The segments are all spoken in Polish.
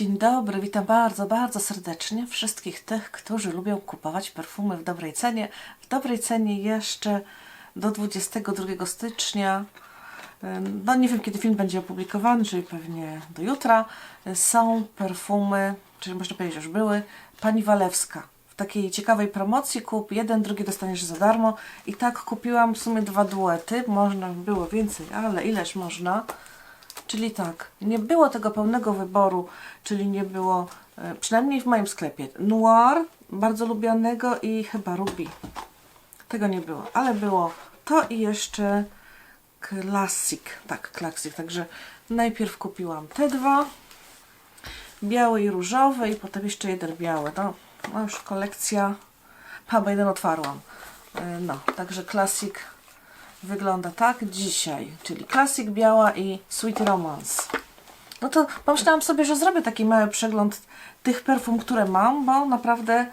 Dzień dobry, witam bardzo, bardzo serdecznie wszystkich tych, którzy lubią kupować perfumy w dobrej cenie. W dobrej cenie jeszcze do 22 stycznia. No nie wiem kiedy film będzie opublikowany, czyli pewnie do jutra. Są perfumy, czyli można powiedzieć już były, pani Walewska. W takiej ciekawej promocji kup jeden, drugi dostaniesz za darmo. I tak kupiłam w sumie dwa duety. Można by było więcej, ale ileż można. Czyli tak, nie było tego pełnego wyboru, czyli nie było, e, przynajmniej w moim sklepie, Noir, bardzo lubianego i chyba Ruby. Tego nie było, ale było to i jeszcze Classic, tak, Classic, także najpierw kupiłam te dwa, biały i różowy i potem jeszcze jeden biały, no, no już kolekcja, chyba jeden otwarłam. E, No, także Classic wygląda tak dzisiaj, czyli Classic biała i Sweet Romance. No to pomyślałam sobie, że zrobię taki mały przegląd tych perfum, które mam, bo naprawdę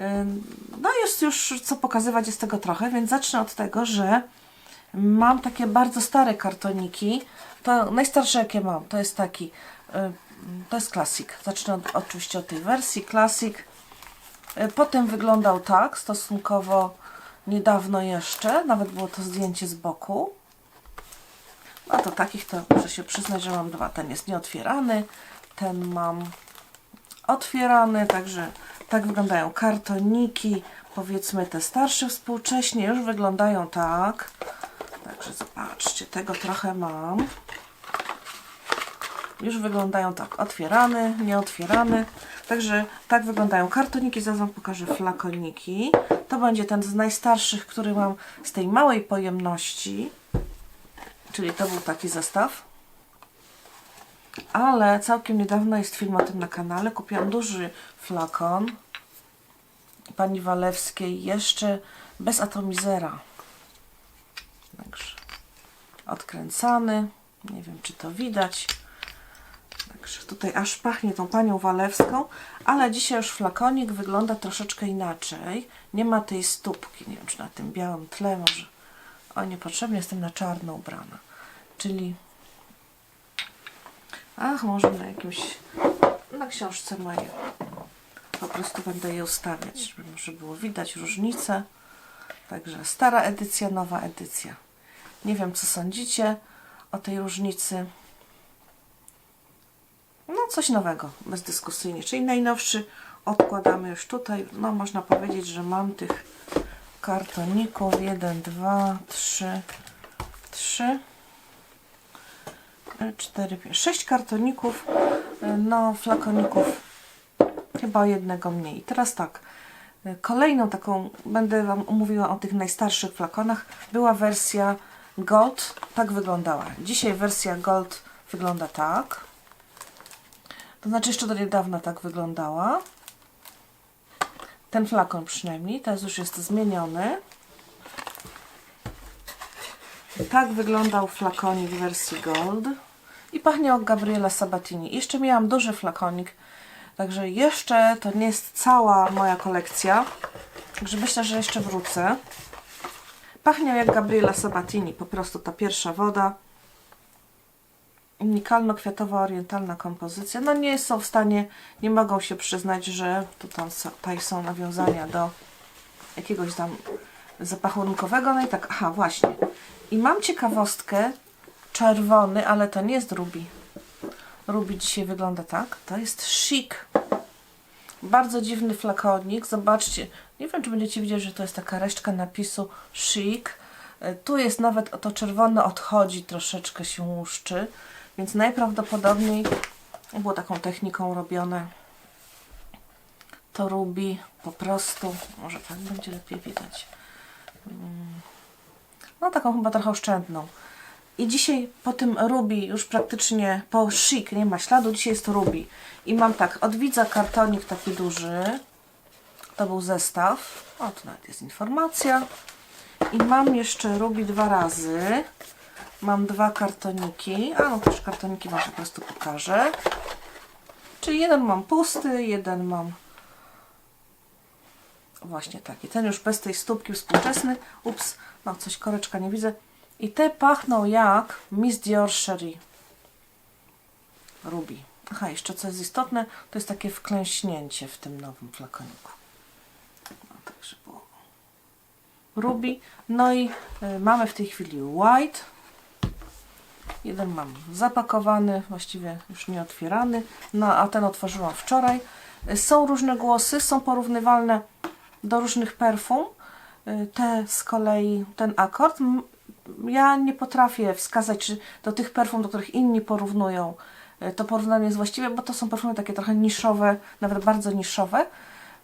ym, no jest już co pokazywać, jest tego trochę, więc zacznę od tego, że mam takie bardzo stare kartoniki. To najstarsze jakie mam, to jest taki, ym, to jest Classic. Zacznę od, oczywiście od tej wersji Classic. Y, Potem wyglądał tak, stosunkowo niedawno jeszcze, nawet było to zdjęcie z boku. No to takich to muszę się przyznać, że mam dwa. Ten jest nieotwierany, ten mam otwierany, także tak wyglądają kartoniki, powiedzmy te starsze współcześnie już wyglądają tak. Także zobaczcie, tego trochę mam. Już wyglądają tak, otwierany, nieotwierany. Także tak wyglądają kartoniki, zaraz Wam pokażę flakoniki. To będzie ten z najstarszych, który mam z tej małej pojemności. Czyli to był taki zestaw. Ale całkiem niedawno jest film o tym na kanale. Kupiłam duży flakon pani Walewskiej, jeszcze bez atomizera. Także. Nie wiem, czy to widać. Także tutaj aż pachnie tą panią Walewską, ale dzisiaj już flakonik wygląda troszeczkę inaczej. Nie ma tej stópki, nie wiem czy na tym białym tle może. O, niepotrzebnie jestem na czarno ubrana. Czyli, ach, może na jakimś, na książce mojej. Po prostu będę je ustawiać, żeby może było widać różnicę. Także stara edycja, nowa edycja. Nie wiem, co sądzicie o tej różnicy. Coś nowego, bezdyskusyjnie. Czyli najnowszy odkładamy już tutaj. No, można powiedzieć, że mam tych kartoników 1, 2, 3, 3, 4, 5, 6 kartoników, no, flakoników chyba jednego mniej. Teraz tak, kolejną taką, będę Wam mówiła o tych najstarszych flakonach, była wersja Gold, tak wyglądała. Dzisiaj wersja Gold wygląda tak. To znaczy jeszcze do niedawna tak wyglądała. Ten flakon przynajmniej, teraz już jest zmieniony. Tak wyglądał flakonik w wersji Gold. I pachnie od Gabriela Sabatini. Jeszcze miałam duży flakonik, także jeszcze to nie jest cała moja kolekcja. Także myślę, że jeszcze wrócę. Pachnie jak Gabriela Sabatini, po prostu ta pierwsza woda unikalno-kwiatowa orientalna kompozycja. No nie są w stanie, nie mogą się przyznać, że tutaj są, nawiązania do jakiegoś tam zapachu rynkowego. No i tak, aha, właśnie. I mam ciekawostkę, czerwony, ale to nie jest Ruby. Ruby dzisiaj wygląda tak. To jest chic. Bardzo dziwny flakonik. Zobaczcie, nie wiem, czy będziecie widzieć, że to jest taka resztka napisu chic. E, Tu jest nawet to czerwone odchodzi, troszeczkę się łuszczy, więc najprawdopodobniej było taką techniką robione. To Ruby po prostu, może tak będzie lepiej widać. Mm. No taką chyba trochę oszczędną. I dzisiaj po tym Ruby już praktycznie po chic nie ma śladu, dzisiaj jest to Ruby. I mam tak, od widza kartonik taki duży. To był zestaw. O, tu nawet jest informacja. I mam jeszcze Ruby dwa razy. Mam dwa kartoniki. A no też kartoniki Wam po prostu pokażę. Czyli jeden mam pusty, jeden mam właśnie taki. Ten już bez tej stópki współczesny. Ups, no coś koreczka nie widzę. I te pachną jak Miss Dior Cherie. Ruby. Aha, jeszcze co jest istotne, to jest takie wklęśnięcie w tym nowym flakoniku. No, tak, żeby było. Ruby. No i y, mamy w tej chwili white. Jeden mam zapakowany, właściwie już nie otwierany, no a ten otworzyłam wczoraj. Są różne głosy, są porównywalne do różnych perfum. Te z kolei, ten akord, ja nie potrafię wskazać, czy do tych perfum, do których inni porównują, y, to porównanie jest właściwe, bo to są perfumy takie trochę niszowe, nawet bardzo niszowe.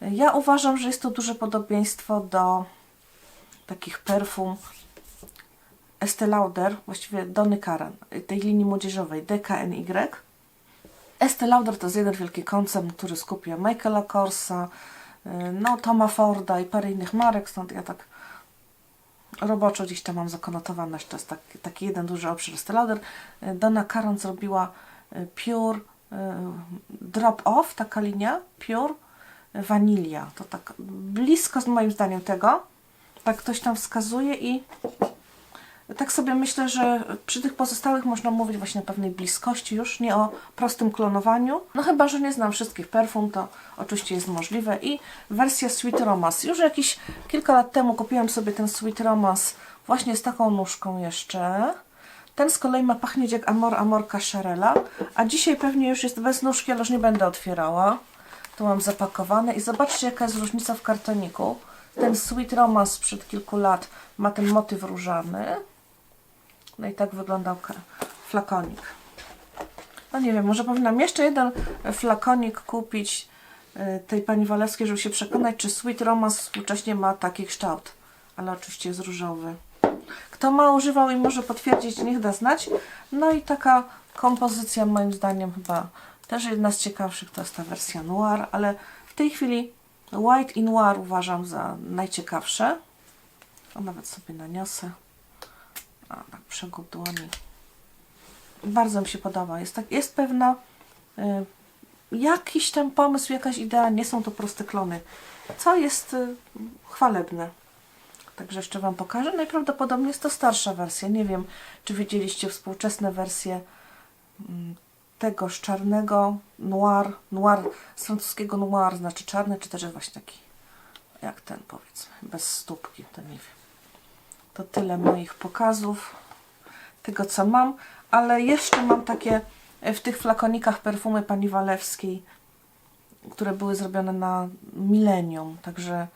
Ja uważam, że jest to duże podobieństwo do takich perfum Estée Lauder, właściwie Dony Karan, tej linii młodzieżowej DKNY. Estée Lauder to jest jeden wielki koncern, który skupia Michaela Korsa, y, no, Toma Forda i parę innych marek, stąd ja tak roboczo gdzieś tam mam zakonotowane, że to jest taki, taki jeden duży obszar Estée Lauder. Y, Donna Karan zrobiła y, Pure Drop Off, taka linia, Pure Vanilla. To tak blisko moim zdaniem tego. Tak ktoś tam wskazuje i tak sobie myślę, że przy tych pozostałych można mówić właśnie o pewnej bliskości już, nie o prostym klonowaniu. No chyba, że nie znam wszystkich perfum, to oczywiście jest możliwe. I wersja Sweet Romance. Już jakiś kilka lat temu kupiłam sobie ten Sweet Romance właśnie z taką nóżką jeszcze. Ten z kolei ma pachnieć jak Amor Amorka Charela, a dzisiaj pewnie już jest bez nóżki, ale już nie będę otwierała. Tu mam zapakowane i zobaczcie jaka jest różnica w kartoniku. Ten Sweet Romance sprzed kilku lat ma ten motyw różany. No i tak wyglądał flakonik. No nie wiem, może powinnam jeszcze jeden flakonik kupić y, tej pani Walewskiej, żeby się przekonać, czy Sweet Romance współcześnie ma taki kształt. Ale oczywiście jest różowy. Kto ma używał i może potwierdzić, niech da znać. No i taka kompozycja moim zdaniem chyba też jedna z ciekawszych to jest ta wersja noir, ale w tej chwili white i noir uważam za najciekawsze. O, nawet sobie naniosę. A, tak przegub dłoni. Bardzo mi się podoba. Jest, tak, jest pewna y, jakiś tam pomysł, jakaś idea, nie są to proste klony, co jest y, chwalebne. Także jeszcze Wam pokażę. Najprawdopodobniej jest to starsza wersja. Nie wiem, czy widzieliście współczesne wersje mm, tegoż czarnego noir, noir z francuskiego noir, znaczy czarny, czy też właśnie taki jak ten powiedzmy, bez stópki, to nie wiem. To tyle moich pokazów tego, co mam, ale jeszcze mam takie e, w tych flakonikach perfumy pani Walewskiej, które były zrobione na milenium, także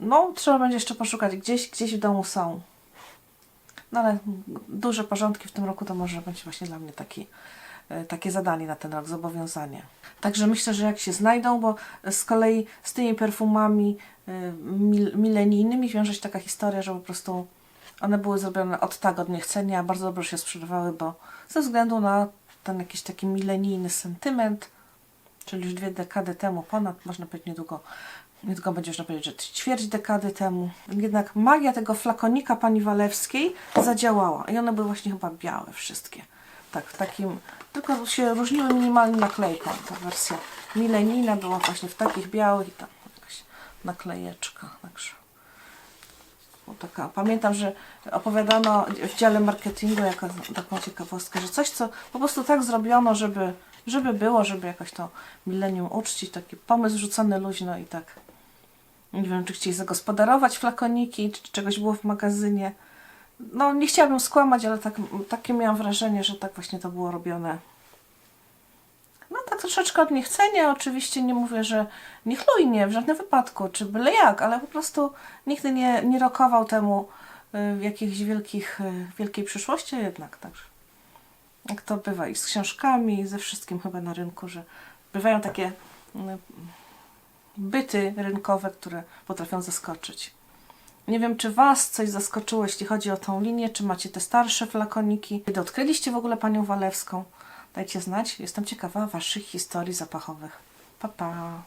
no, trzeba będzie jeszcze poszukać, gdzieś, gdzieś w domu są. No ale duże porządki w tym roku to może będzie właśnie dla mnie taki, takie zadanie na ten rok, zobowiązanie. Także myślę, że jak się znajdą, bo z kolei z tymi perfumami e, mil, milenijnymi wiąże się taka historia, że po prostu one były zrobione od tak, od niechcenia, bardzo dobrze się sprzedawały, bo ze względu na ten jakiś taki milenijny sentyment, czyli już dwie dekady temu, ponad, można powiedzieć niedługo, niedługo będzie można powiedzieć, że ćwierć dekady temu. Jednak magia tego flakonika pani Walewskiej zadziałała i one były właśnie chyba białe wszystkie. Tak, w takim, tylko się różniły minimalnie naklejką. Ta wersja milenijna była właśnie w takich białych i tam jakaś naklejeczka, także taka, pamiętam, że opowiadano w dziale marketingu jako taką ciekawostkę, że coś, co po prostu tak zrobiono, żeby, żeby było, żeby jakoś to milenium uczcić, taki pomysł rzucony luźno i tak. Nie wiem, czy chcieli zagospodarować flakoniki, czy czegoś było w magazynie. No, nie chciałabym skłamać, ale tak, takie miałam wrażenie, że tak właśnie to było robione. No tak troszeczkę od niechcenia, oczywiście nie mówię, że niechlujnie w żadnym wypadku, czy byle jak, ale po prostu nigdy nie, nie rokował temu y, jakichś wielkich, y, wielkiej przyszłości, jednak także. Jak to bywa i z książkami, i ze wszystkim chyba na rynku, że bywają takie y, byty rynkowe, które potrafią zaskoczyć. Nie wiem, czy Was coś zaskoczyło, jeśli chodzi o tą linię, czy macie te starsze flakoniki. Kiedy odkryliście w ogóle Panią Walewską? Dajcie znać. Jestem ciekawa Waszych historii zapachowych. Pa, pa.